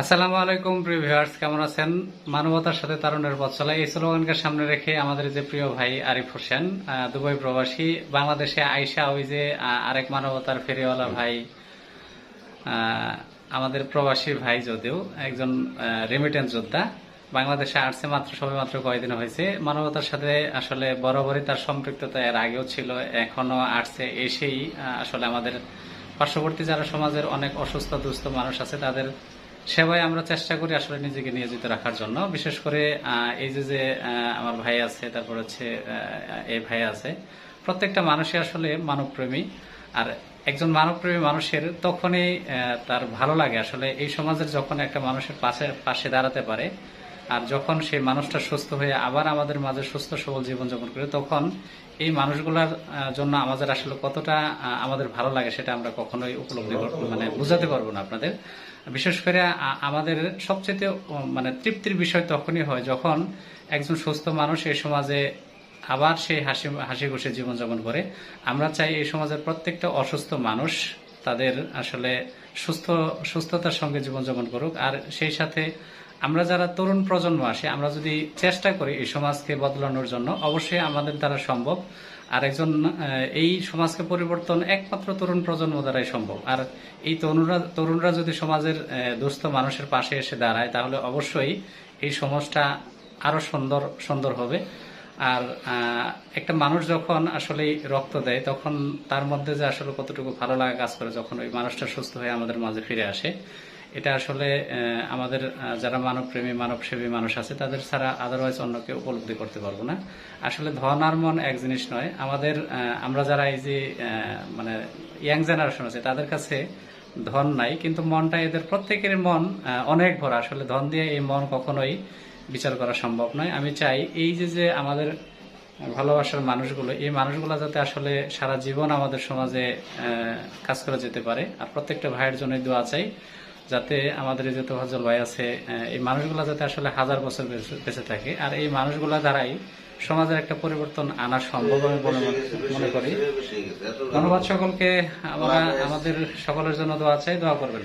আসসালামু আলাইকুম প্রিয় ভিউয়ার্স কেমন আছেন? মানবতার সাথে তারুণের চলা এই স্লোগানকে সামনে রেখে আমাদের যে প্রিয় ভাই আরিফ হোসেন দুবাই প্রবাসী বাংলাদেশে আইসা ওই যে আরেক মানবতার ফেরিওয়ালা ভাই আমাদের প্রবাসী ভাই যদিও একজন রেমিটেন্স যোদ্ধা বাংলাদেশে আসছে মাত্র সবে মাত্র কয়েকদিন হয়েছে। মানবতার সাথে আসলে বরাবরই তার সম্পৃক্ততা এর আগেও ছিল এখনও আসছে এসেই আসলে আমাদের পার্শ্ববর্তী যারা সমাজের অনেক অসুস্থ দুস্থ মানুষ আছে তাদের সেবায় আমরা চেষ্টা করি আসলে নিজেকে নিয়োজিত রাখার জন্য। বিশেষ করে এই যে যে আমার ভাই আছে, তারপর হচ্ছে এই ভাই আছে, প্রত্যেকটা মানুষই আসলে মানবপ্রেমী। আর একজন মানবপ্রেমী মানুষের তখনই তার ভালো লাগে। আসলে এই সমাজের যখন একটা মানুষের পাশে পাশে দাঁড়াতে পারে আর যখন সেই মানুষটা সুস্থ হয়ে আবার আমাদের মাঝে সুস্থ সবল জীবনযাপন করে, তখন এই মানুষগুলোর জন্য আমাদের আসলে কতটা আমাদের ভালো লাগে সেটা আমরা কখনোই উপলব্ধি মানে বুঝাতে পারব না আপনাদের। বিশেষ করে আমাদের সবচেয়ে মানে তৃপ্তির বিষয় তখনই হয় যখন একজন সুস্থ মানুষ এই সমাজে আবার সেই হাসি হাসি খুশি জীবনযাপন করে। আমরা চাই এই সমাজের প্রত্যেকটা অসুস্থ মানুষ তাদের আসলে সুস্থ, সুস্থতার সঙ্গে জীবনযাপন করুক। আর সেই সাথে আমরা যারা তরুণ প্রজন্ম আসে, আমরা যদি চেষ্টা করি এই সমাজকে বদলানোর জন্য, অবশ্যই আমাদের দ্বারা সম্ভব। আর একজন এই সমাজকে পরিবর্তন একমাত্র তরুণ প্রজন্ম দ্বারাই সম্ভব। আর এই তরুণরা তরুণরা যদি সমাজের দুস্থ মানুষের পাশে এসে দাঁড়ায়, তাহলে অবশ্যই এই সমাজটা আরও সুন্দর সুন্দর হবে। আর একটা মানুষ যখন আসলে রক্ত দেয়, তখন তার মধ্যে যে আসলে কতটুকু ভালো লাগা কাজ করে, যখন ওই মানুষটা সুস্থ হয়ে আমাদের মাঝে ফিরে আসে এটা আসলে আমাদের যারা মানবপ্রেমী, মানবসেবী মানুষ আছে, তাদের ছাড়া আদারওয়াইজ অন্য কেউ উপলব্ধি করতে পারব না। আসলে ধন আর মন এক জিনিস নয়। আমাদের আমরা যারা এই যে মানে ইয়াং জেনারেশন আছে, তাদের কাছে ধন নাই, কিন্তু মনটা এদের প্রত্যেকের মন অনেক ভরা। আসলে ধন দিয়ে এই মন কখনোই বিচার করা সম্ভব নয়। আমি চাই এই যে যে আমাদের ভালোবাসার মানুষগুলো, এই মানুষগুলো যাতে আসলে সারা জীবন আমাদের সমাজে কাজ করে যেতে পারে। আর প্রত্যেকটা ভাইয়ের জন্য দোয়া চাই। যাতে আমাদের যে তোফাজল ভাই আছে এই মানুষগুলা যাতে আসলে হাজার বছর বেঁচে- থাকে। আর এই মানুষগুলো দ্বারাই সমাজের একটা পরিবর্তন আনা সম্ভব আমি মনে করি। ধন্যবাদ সকলকে। আমরা আমাদের সকলের জন্য দোয়া চাই, দোয়া করবেন।